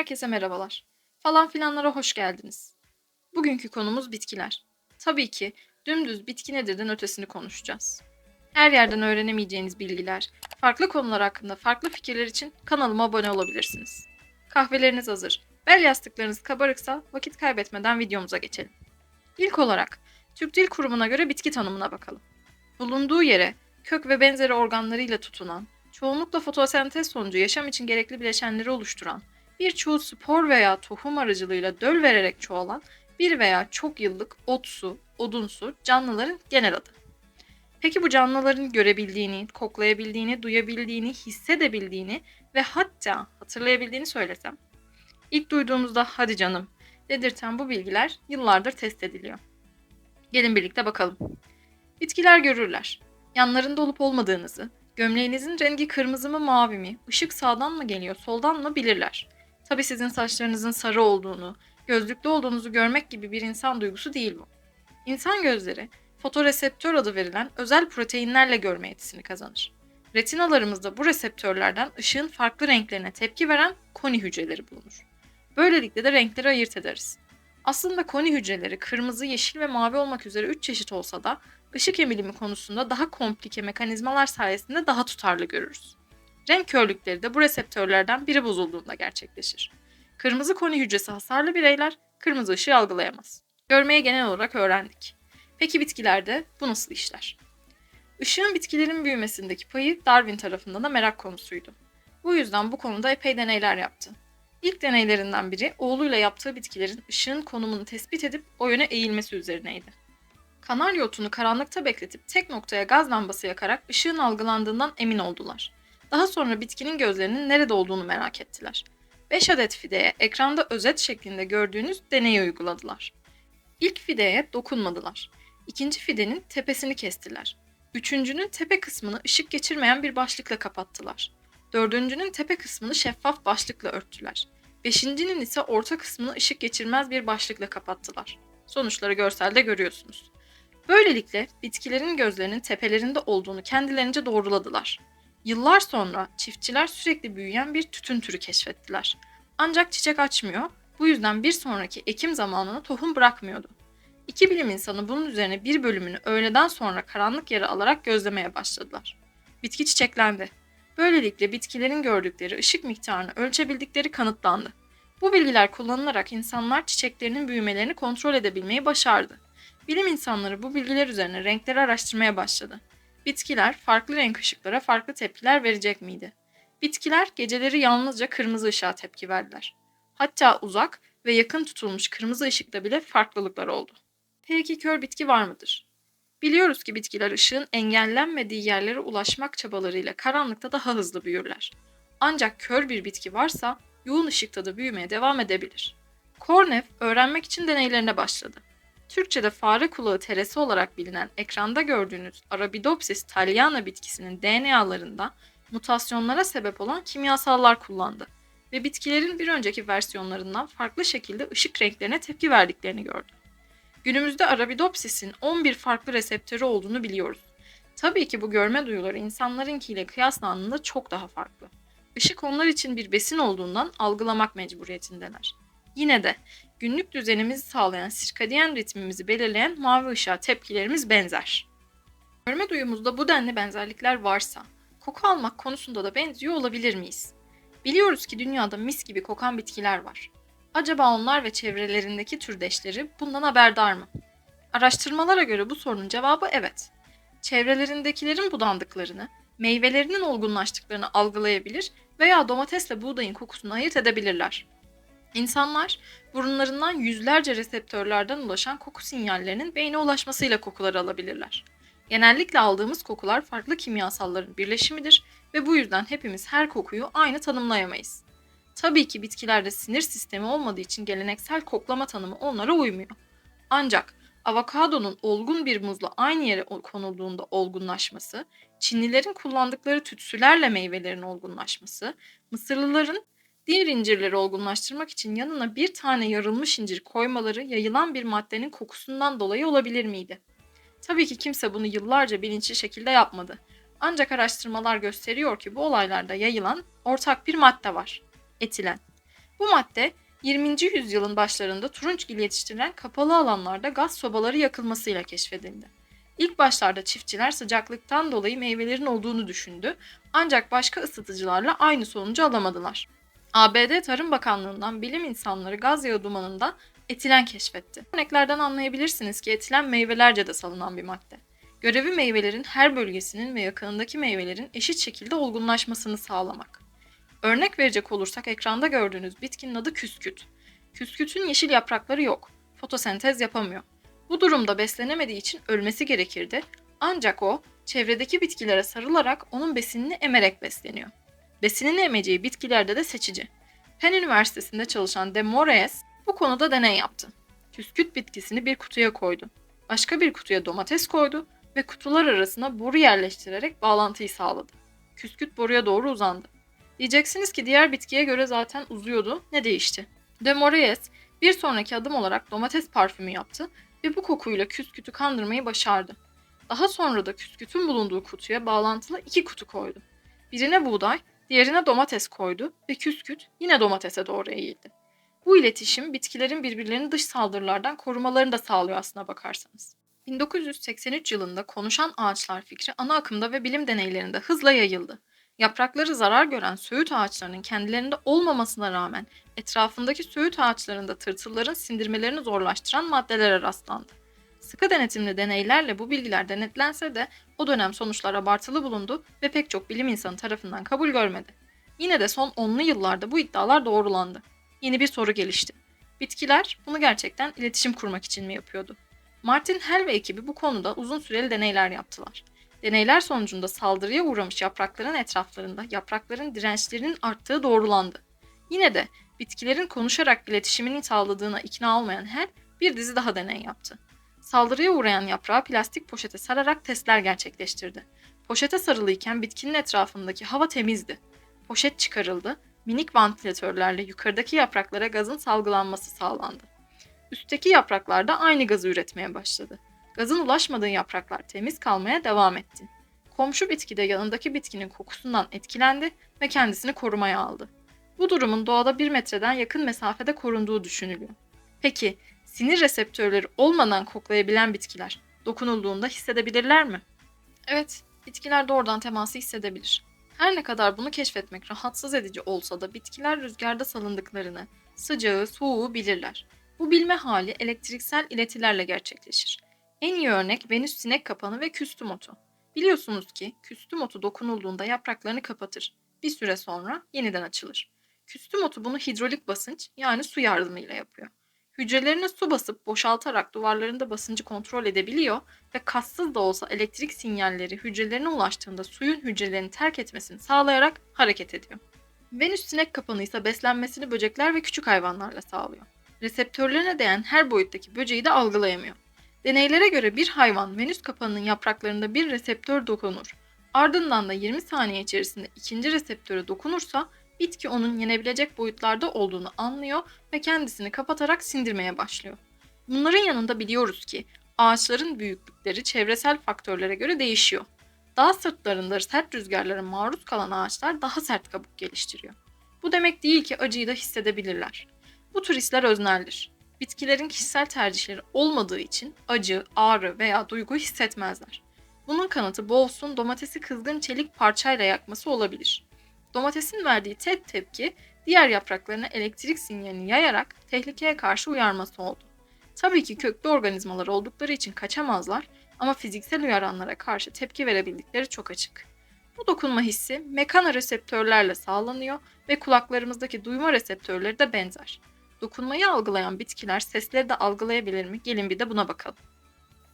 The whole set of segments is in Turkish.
Herkese merhabalar. Falan filanlara hoş geldiniz. Bugünkü konumuz bitkiler. Tabii ki dümdüz bitki nedirden ötesini konuşacağız. Her yerden öğrenemeyeceğiniz bilgiler, farklı konular hakkında farklı fikirler için kanalıma abone olabilirsiniz. Kahveleriniz hazır. Bel yastıklarınız kabarıksa vakit kaybetmeden videomuza geçelim. İlk olarak Türk Dil Kurumu'na göre bitki tanımına bakalım. Bulunduğu yere kök ve benzeri organlarıyla tutunan, çoğunlukla fotosentez sonucu yaşam için gerekli bileşenleri oluşturan, birçoğu spor veya tohum aracılığıyla döl vererek çoğalan bir veya çok yıllık otsu, odunsu canlıların genel adı. Peki bu canlıların görebildiğini, koklayabildiğini, duyabildiğini, hissedebildiğini ve hatta hatırlayabildiğini söylesem? İlk duyduğumuzda hadi canım dedirten bu bilgiler yıllardır test ediliyor. Gelin birlikte bakalım. Bitkiler görürler. Yanlarında olup olmadığınızı, gömleğinizin rengi kırmızı mı mavi mi, ışık sağdan mı geliyor soldan mı bilirler. Tabi sizin saçlarınızın sarı olduğunu, gözlüklü olduğunuzu görmek gibi bir insan duygusu değil bu. İnsan gözleri fotoreseptör adı verilen özel proteinlerle görme yetisini kazanır. Retinalarımızda bu reseptörlerden ışığın farklı renklerine tepki veren koni hücreleri bulunur. Böylelikle de renkleri ayırt ederiz. Aslında koni hücreleri kırmızı, yeşil ve mavi olmak üzere 3 çeşit olsa da ışık emilimi konusunda daha komplike mekanizmalar sayesinde daha tutarlı görürüz. Renk körlükleri de bu reseptörlerden biri bozulduğunda gerçekleşir. Kırmızı koni hücresi hasarlı bireyler kırmızı ışığı algılayamaz. Görmeyi genel olarak öğrendik. Peki bitkilerde bu nasıl işler? Işığın bitkilerin büyümesindeki payı Darwin tarafından da merak konusuydu. Bu yüzden bu konuda epey deneyler yaptı. İlk deneylerinden biri oğluyla yaptığı bitkilerin ışığın konumunu tespit edip o yöne eğilmesi üzerineydi. Kanarya otunu karanlıkta bekletip tek noktaya gaz lambası yakarak ışığın algılandığından emin oldular. Daha sonra bitkinin gözlerinin nerede olduğunu merak ettiler. 5 adet fideye ekranda özet şeklinde gördüğünüz deneyi uyguladılar. İlk fideye dokunmadılar. İkinci fidenin tepesini kestiler. Üçüncünün tepe kısmını ışık geçirmeyen bir başlıkla kapattılar. Dördüncünün tepe kısmını şeffaf başlıkla örttüler. Beşincinin ise orta kısmını ışık geçirmez bir başlıkla kapattılar. Sonuçları görselde görüyorsunuz. Böylelikle bitkilerin gözlerinin tepelerinde olduğunu kendilerince doğruladılar. Yıllar sonra çiftçiler sürekli büyüyen bir tütün türü keşfettiler. Ancak çiçek açmıyor, bu yüzden bir sonraki ekim zamanına tohum bırakmıyordu. İki bilim insanı bunun üzerine bir bölümünü öğleden sonra karanlık yere alarak gözlemeye başladılar. Bitki çiçeklendi. Böylelikle bitkilerin gördükleri ışık miktarını ölçebildikleri kanıtlandı. Bu bilgiler kullanılarak insanlar çiçeklerinin büyümelerini kontrol edebilmeyi başardı. Bilim insanları bu bilgiler üzerine renkleri araştırmaya başladı. Bitkiler farklı renk ışıklara farklı tepkiler verecek miydi? Bitkiler geceleri yalnızca kırmızı ışığa tepki verdiler. Hatta uzak ve yakın tutulmuş kırmızı ışıkta bile farklılıklar oldu. Peki kör bitki var mıdır? Biliyoruz ki bitkiler ışığın engellenmediği yerlere ulaşmak çabalarıyla karanlıkta daha hızlı büyürler. Ancak kör bir bitki varsa yoğun ışıkta da büyümeye devam edebilir. Kornev öğrenmek için deneylerine başladı. Türkçe'de fare kulağı teresi olarak bilinen ekranda gördüğünüz Arabidopsis thaliana bitkisinin DNA'larında mutasyonlara sebep olan kimyasallar kullandı ve bitkilerin bir önceki versiyonlarından farklı şekilde ışık renklerine tepki verdiklerini gördü. Günümüzde Arabidopsis'in 11 farklı reseptörü olduğunu biliyoruz. Tabii ki bu görme duyuları insanlarınkiyle kıyaslandığında çok daha farklı. Işık onlar için bir besin olduğundan algılamak mecburiyetindeler. Yine de günlük düzenimizi sağlayan sirkadiyen ritmimizi belirleyen mavi ışığa tepkilerimiz benzer. Görme duyumuzda bu denli benzerlikler varsa, koku almak konusunda da benziyor olabilir miyiz? Biliyoruz ki dünyada mis gibi kokan bitkiler var. Acaba onlar ve çevrelerindeki türdeşleri bundan haberdar mı? Araştırmalara göre bu sorunun cevabı evet. Çevrelerindekilerin budandıklarını, meyvelerinin olgunlaştıklarını algılayabilir veya domatesle buğdayın kokusunu ayırt edebilirler. İnsanlar burunlarından yüzlerce reseptörlerden ulaşan koku sinyallerinin beyne ulaşmasıyla kokuları alabilirler. Genellikle aldığımız kokular farklı kimyasalların birleşimidir ve bu yüzden hepimiz her kokuyu aynı tanımlayamayız. Tabii ki bitkilerde sinir sistemi olmadığı için geleneksel koklama tanımı onlara uymuyor. Ancak avokadonun olgun bir muzla aynı yere konulduğunda olgunlaşması, Çinlilerin kullandıkları tütsülerle meyvelerin olgunlaşması, Mısırlıların diğer incirleri olgunlaştırmak için yanına bir tane yarılmış incir koymaları yayılan bir maddenin kokusundan dolayı olabilir miydi? Tabii ki kimse bunu yıllarca bilinçli şekilde yapmadı. Ancak araştırmalar gösteriyor ki bu olaylarda yayılan ortak bir madde var. Etilen. Bu madde 20. yüzyılın başlarında turunçgil yetiştirilen kapalı alanlarda gaz sobaları yakılmasıyla keşfedildi. İlk başlarda çiftçiler sıcaklıktan dolayı meyvelerin olduğunu düşündü ancak başka ısıtıcılarla aynı sonucu alamadılar. ABD Tarım Bakanlığı'ndan bilim insanları gaz yağı dumanında etilen keşfetti. Örneklerden anlayabilirsiniz ki etilen meyvelerce de salınan bir madde. Görevi meyvelerin her bölgesinin ve yakınındaki meyvelerin eşit şekilde olgunlaşmasını sağlamak. Örnek verecek olursak ekranda gördüğünüz bitkinin adı küsküt. Küskütün yeşil yaprakları yok. Fotosentez yapamıyor. Bu durumda beslenemediği için ölmesi gerekirdi. Ancak o çevredeki bitkilere sarılarak onun besinini emerek besleniyor. Besinini emeceği bitkilerde de seçici. Penn Üniversitesi'nde çalışan De Moraes bu konuda deney yaptı. Küsküt bitkisini bir kutuya koydu. Başka bir kutuya domates koydu ve kutular arasına boru yerleştirerek bağlantıyı sağladı. Küsküt boruya doğru uzandı. Diyeceksiniz ki diğer bitkiye göre zaten uzuyordu. Ne değişti? De Moraes bir sonraki adım olarak domates parfümü yaptı ve bu kokuyla küskütü kandırmayı başardı. Daha sonra da küskütün bulunduğu kutuya bağlantılı iki kutu koydu. Birine buğday, diğerine domates koydu ve küsküt yine domatese doğru eğildi. Bu iletişim bitkilerin birbirlerini dış saldırılardan korumalarını da sağlıyor aslına bakarsanız. 1983 yılında konuşan ağaçlar fikri ana akımda ve bilim deneylerinde hızla yayıldı. Yaprakları zarar gören söğüt ağaçlarının kendilerinde olmamasına rağmen etrafındaki söğüt ağaçlarında tırtılların sindirmelerini zorlaştıran maddelere rastlandı. Sıkı denetimli deneylerle bu bilgiler denetlense de o dönem sonuçlar abartılı bulundu ve pek çok bilim insanı tarafından kabul görmedi. Yine de son onlu yıllarda bu iddialar doğrulandı. Yeni bir soru gelişti. Bitkiler bunu gerçekten iletişim kurmak için mi yapıyordu? Martin Hell ve ekibi bu konuda uzun süreli deneyler yaptılar. Deneyler sonucunda saldırıya uğramış yaprakların etraflarında yaprakların dirençlerinin arttığı doğrulandı. Yine de bitkilerin konuşarak iletişimini sağladığına ikna olmayan Hell bir dizi daha deney yaptı. Saldırıya uğrayan yaprağı plastik poşete sararak testler gerçekleştirdi. Poşete sarılıyken bitkinin etrafındaki hava temizdi. Poşet çıkarıldı, minik vantilatörlerle yukarıdaki yapraklara gazın salgılanması sağlandı. Üstteki yapraklar da aynı gazı üretmeye başladı. Gazın ulaşmadığı yapraklar temiz kalmaya devam etti. Komşu bitki de yanındaki bitkinin kokusundan etkilendi ve kendisini korumaya aldı. Bu durumun doğada bir metreden yakın mesafede korunduğu düşünülüyor. Peki sinir reseptörleri olmadan koklayabilen bitkiler dokunulduğunda hissedebilirler mi? Evet, bitkiler doğrudan teması hissedebilir. Her ne kadar bunu keşfetmek rahatsız edici olsa da bitkiler rüzgarda salındıklarını, sıcağı, soğuğu bilirler. Bu bilme hali elektriksel iletilerle gerçekleşir. En iyi örnek Venüs sinek kapanı ve küstüm otu. Biliyorsunuz ki küstüm otu dokunulduğunda yapraklarını kapatır. Bir süre sonra yeniden açılır. Küstüm otu bunu hidrolik basınç yani su yardımıyla yapıyor. Hücrelerine su basıp boşaltarak duvarlarında basıncı kontrol edebiliyor ve kassız da olsa elektrik sinyalleri hücrelerine ulaştığında suyun hücrelerini terk etmesini sağlayarak hareket ediyor. Venüs sinek kapanı ise beslenmesini böcekler ve küçük hayvanlarla sağlıyor. Reseptörlerine değen her boyuttaki böceği de algılayamıyor. Deneylere göre bir hayvan Venüs kapanının yapraklarında bir reseptör dokunur. Ardından da 20 saniye içerisinde ikinci reseptöre dokunursa bitki onun yenebilecek boyutlarda olduğunu anlıyor ve kendisini kapatarak sindirmeye başlıyor. Bunların yanında biliyoruz ki ağaçların büyüklükleri çevresel faktörlere göre değişiyor. Dağ sırtlarında sert rüzgarlara maruz kalan ağaçlar daha sert kabuk geliştiriyor. Bu demek değil ki acıyı da hissedebilirler. Bu tür hisler özneldir. Bitkilerin kişisel tercihleri olmadığı için acı, ağrı veya duygu hissetmezler. Bunun kanıtı Bowles'un domatesi kızgın çelik parçayla yakması olabilir. Domatesin verdiği tek tepki diğer yapraklarına elektrik sinyalini yayarak tehlikeye karşı uyarması oldu. Tabii ki köklü organizmalar oldukları için kaçamazlar ama fiziksel uyaranlara karşı tepki verebildikleri çok açık. Bu dokunma hissi mekanoreseptörlerle sağlanıyor ve kulaklarımızdaki duyma reseptörleri de benzer. Dokunmayı algılayan bitkiler sesleri de algılayabilir mi? Gelin bir de buna bakalım.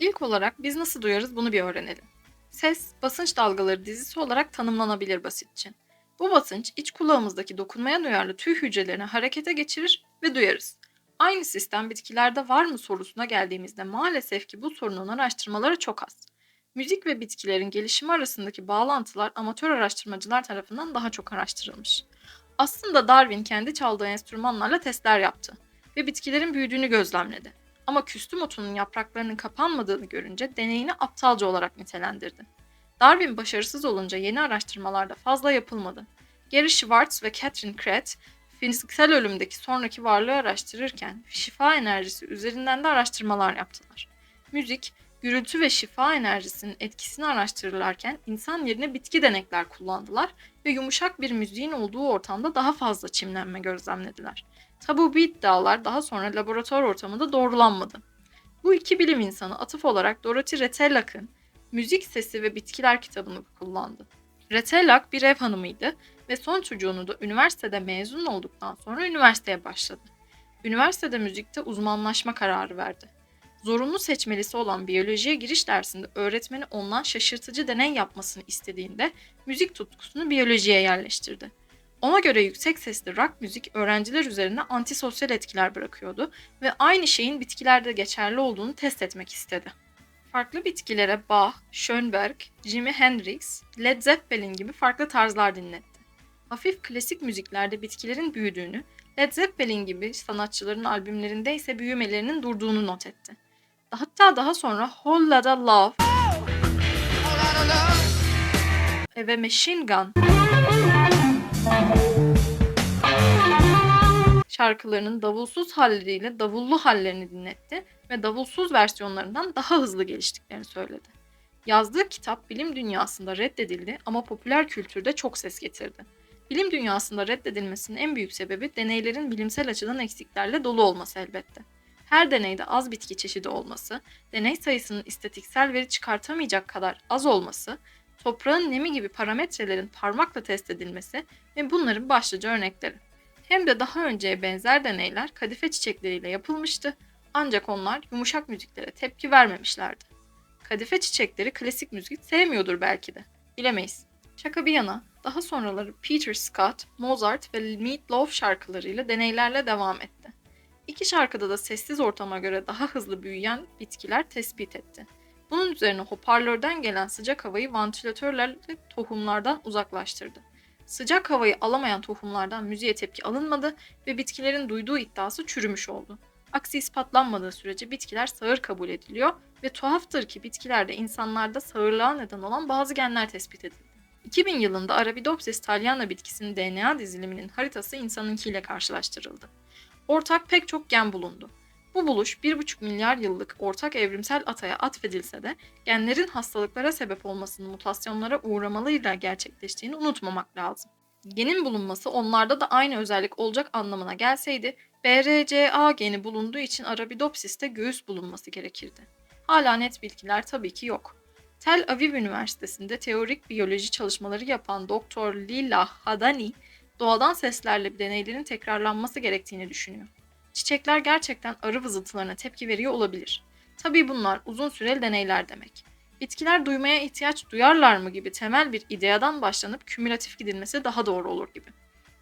İlk olarak biz nasıl duyarız bunu bir öğrenelim. Ses, basınç dalgaları dizisi olarak tanımlanabilir basitçe. Bu basınç iç kulağımızdaki dokunmaya duyarlı tüy hücrelerini harekete geçirir ve duyarız. Aynı sistem bitkilerde var mı sorusuna geldiğimizde maalesef ki bu sorunun araştırmaları çok az. Müzik ve bitkilerin gelişimi arasındaki bağlantılar amatör araştırmacılar tarafından daha çok araştırılmış. Aslında Darwin kendi çaldığı enstrümanlarla testler yaptı ve bitkilerin büyüdüğünü gözlemledi. Ama küstüm otunun yapraklarının kapanmadığını görünce deneyini aptalca olarak nitelendirdi. Darwin başarısız olunca yeni araştırmalarda fazla yapılmadı. Gary Schwartz ve Catherine Kret, fiziksel ölümdeki sonraki varlığı araştırırken şifa enerjisi üzerinden de araştırmalar yaptılar. Müzik, gürültü ve şifa enerjisinin etkisini araştırırlarken insan yerine bitki denekler kullandılar ve yumuşak bir müziğin olduğu ortamda daha fazla çimlenme gözlemlediler. Tabu bu iddialar daha sonra laboratuvar ortamında doğrulanmadı. Bu iki bilim insanı atıf olarak Dorothy Retellak'ın Müzik Sesi ve Bitkiler kitabını kullandı. Retellak bir ev hanımıydı ve son çocuğunu da üniversitede mezun olduktan sonra üniversiteye başladı. Üniversitede müzikte uzmanlaşma kararı verdi. Zorunlu seçmelisi olan biyolojiye giriş dersinde öğretmeni ondan şaşırtıcı deney yapmasını istediğinde müzik tutkusunu biyolojiye yerleştirdi. Ona göre yüksek sesli rock müzik öğrenciler üzerinde antisosyal etkiler bırakıyordu ve aynı şeyin bitkilerde geçerli olduğunu test etmek istedi. Farklı bitkilere Bach, Schönberg, Jimi Hendrix, Led Zeppelin gibi farklı tarzlar dinletti. Hafif klasik müziklerde bitkilerin büyüdüğünü, Led Zeppelin gibi sanatçıların albümlerinde ise büyümelerinin durduğunu not etti. Hatta daha sonra Whole Lotta Love ve Machine Gun şarkılarının davulsuz halleriyle davullu hallerini dinletti ve davulsuz versiyonlarından daha hızlı geliştiklerini söyledi. Yazdığı kitap bilim dünyasında reddedildi ama popüler kültürde çok ses getirdi. Bilim dünyasında reddedilmesinin en büyük sebebi deneylerin bilimsel açıdan eksiklerle dolu olması elbette. Her deneyde az bitki çeşidi olması, deney sayısının istatiksel veri çıkartamayacak kadar az olması, toprağın nemi gibi parametrelerin parmakla test edilmesi ve bunların başlıca örnekleri. Hem de daha önceye benzer deneyler kadife çiçekleriyle yapılmıştı ancak onlar yumuşak müziklere tepki vermemişlerdi. Kadife çiçekleri klasik müzik sevmiyordur belki de. Bilemeyiz. Şaka bir yana, daha sonraları Peter Scott, Mozart ve Meat Loaf şarkılarıyla deneylerle devam etti. İki şarkıda da sessiz ortama göre daha hızlı büyüyen bitkiler tespit etti. Bunun üzerine hoparlörden gelen sıcak havayı vantilatörlerle tohumlardan uzaklaştırdı. Sıcak havayı alamayan tohumlardan müziğe tepki alınmadı ve bitkilerin duyduğu iddiası çürümüş oldu. Aksi ispatlanmadığı sürece bitkiler sağır kabul ediliyor ve tuhaftır ki bitkilerde insanlarda sağırlığa neden olan bazı genler tespit edildi. 2000 yılında Arabidopsis thaliana bitkisinin DNA diziliminin haritası insanınkiyle karşılaştırıldı. Ortak pek çok gen bulundu. Bu buluş 1,5 milyar yıllık ortak evrimsel ataya atfedilse de genlerin hastalıklara sebep olmasının mutasyonlara uğramalıyla gerçekleştiğini unutmamak lazım. Genin bulunması onlarda da aynı özellik olacak anlamına gelseydi BRCA geni bulunduğu için Arabidopsis'te göğüs bulunması gerekirdi. Hala net bilgiler tabii ki yok. Tel Aviv Üniversitesi'nde teorik biyoloji çalışmaları yapan Doktor Lila Hadani, doğadan seslerle deneylerin tekrarlanması gerektiğini düşünüyor. Çiçekler gerçekten arı vızıltılarına tepki veriyor olabilir. Tabii bunlar uzun süreli deneyler demek. Bitkiler duymaya ihtiyaç duyarlar mı gibi temel bir ideadan başlanıp kümülatif gidilmesi daha doğru olur gibi.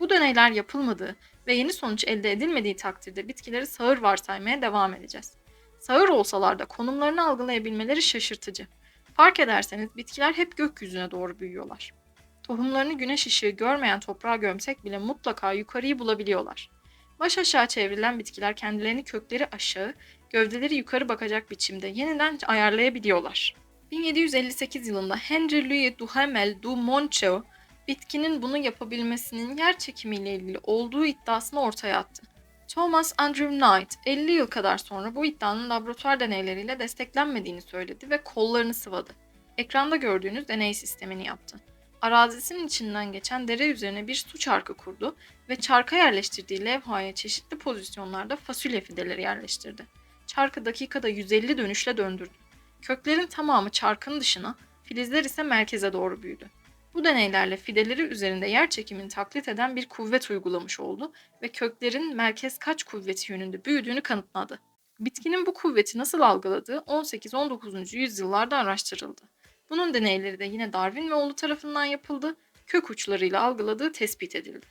Bu deneyler yapılmadığı ve yeni sonuç elde edilmediği takdirde bitkileri sağır varsaymaya devam edeceğiz. Sağır olsalar da konumlarını algılayabilmeleri şaşırtıcı. Fark ederseniz bitkiler hep gökyüzüne doğru büyüyorlar. Tohumlarını güneş ışığı görmeyen toprağa gömsek bile mutlaka yukarıyı bulabiliyorlar. Baş aşağı çevrilen bitkiler kendilerini kökleri aşağı, gövdeleri yukarı bakacak biçimde yeniden ayarlayabiliyorlar. 1758 yılında Henry Louis Duhamel du Monceau, bitkinin bunu yapabilmesinin yer çekimiyle ilgili olduğu iddiasını ortaya attı. Thomas Andrew Knight 50 yıl kadar sonra bu iddianın laboratuvar deneyleriyle desteklenmediğini söyledi ve kollarını sıvadı. Ekranda gördüğünüz deney sistemini yaptı. Arazisinin içinden geçen dere üzerine bir su çarkı kurdu ve çarka yerleştirdiği levhaya çeşitli pozisyonlarda fasulye fideleri yerleştirdi. Çarkı dakikada 150 dönüşle döndürdü. Köklerin tamamı çarkın dışına, filizler ise merkeze doğru büyüdü. Bu deneylerle fideleri üzerinde yer çekimini taklit eden bir kuvvet uygulamış oldu ve köklerin merkez kaç kuvveti yönünde büyüdüğünü kanıtladı. Bitkinin bu kuvveti nasıl algıladığı 18-19. yüzyıllarda araştırıldı. Bunun deneyleri de yine Darwin ve oğlu tarafından yapıldı, kök uçlarıyla algıladığı tespit edildi.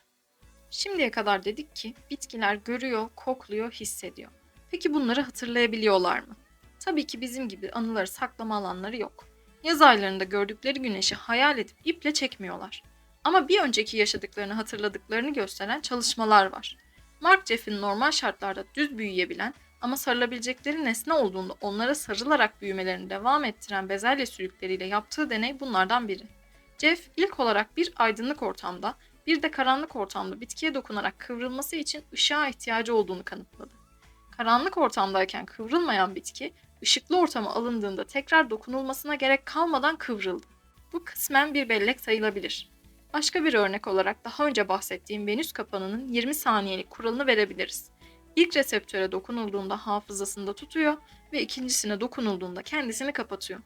Şimdiye kadar dedik ki bitkiler görüyor, kokluyor, hissediyor. Peki bunları hatırlayabiliyorlar mı? Tabii ki bizim gibi anıları saklama alanları yok. Yaz aylarında gördükleri güneşi hayal edip iple çekmiyorlar. Ama bir önceki yaşadıklarını hatırladıklarını gösteren çalışmalar var. Mark Jeff'in normal şartlarda düz büyüyebilen ama sarılabilecekleri nesne olduğunda onlara sarılarak büyümelerini devam ettiren bezelye sülükleriyle yaptığı deney bunlardan biri. Jeff ilk olarak bir aydınlık ortamda Bir de karanlık ortamda bitkiye dokunarak kıvrılması için ışığa ihtiyacı olduğunu kanıtladı. Karanlık ortamdayken kıvrılmayan bitki, ışıklı ortama alındığında tekrar dokunulmasına gerek kalmadan kıvrıldı. Bu kısmen bir bellek sayılabilir. Başka bir örnek olarak daha önce bahsettiğim Venüs kapanının 20 saniyelik kuralını verebiliriz. İlk reseptöre dokunulduğunda hafızasında tutuyor ve ikincisine dokunulduğunda kendisini kapatıyor.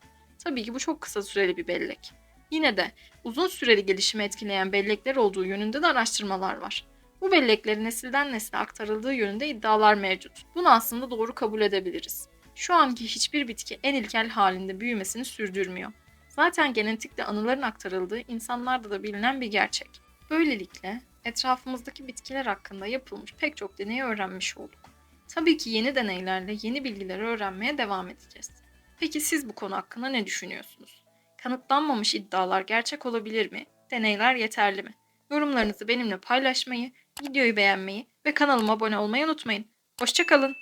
Tabii ki bu çok kısa süreli bir bellek. Yine de uzun süreli gelişimi etkileyen bellekler olduğu yönünde de araştırmalar var. Bu belleklerin nesilden nesile aktarıldığı yönünde iddialar mevcut. Bunu aslında doğru kabul edebiliriz. Şu anki hiçbir bitki en ilkel halinde büyümesini sürdürmüyor. Zaten genetikle anıların aktarıldığı insanlarda da bilinen bir gerçek. Böylelikle etrafımızdaki bitkiler hakkında yapılmış pek çok deneyi öğrenmiş olduk. Tabii ki yeni deneylerle yeni bilgileri öğrenmeye devam edeceğiz. Peki siz bu konu hakkında ne düşünüyorsunuz? Kanıtlanmamış iddialar gerçek olabilir mi? Deneyler yeterli mi? Yorumlarınızı benimle paylaşmayı, videoyu beğenmeyi ve kanalıma abone olmayı unutmayın. Hoşçakalın.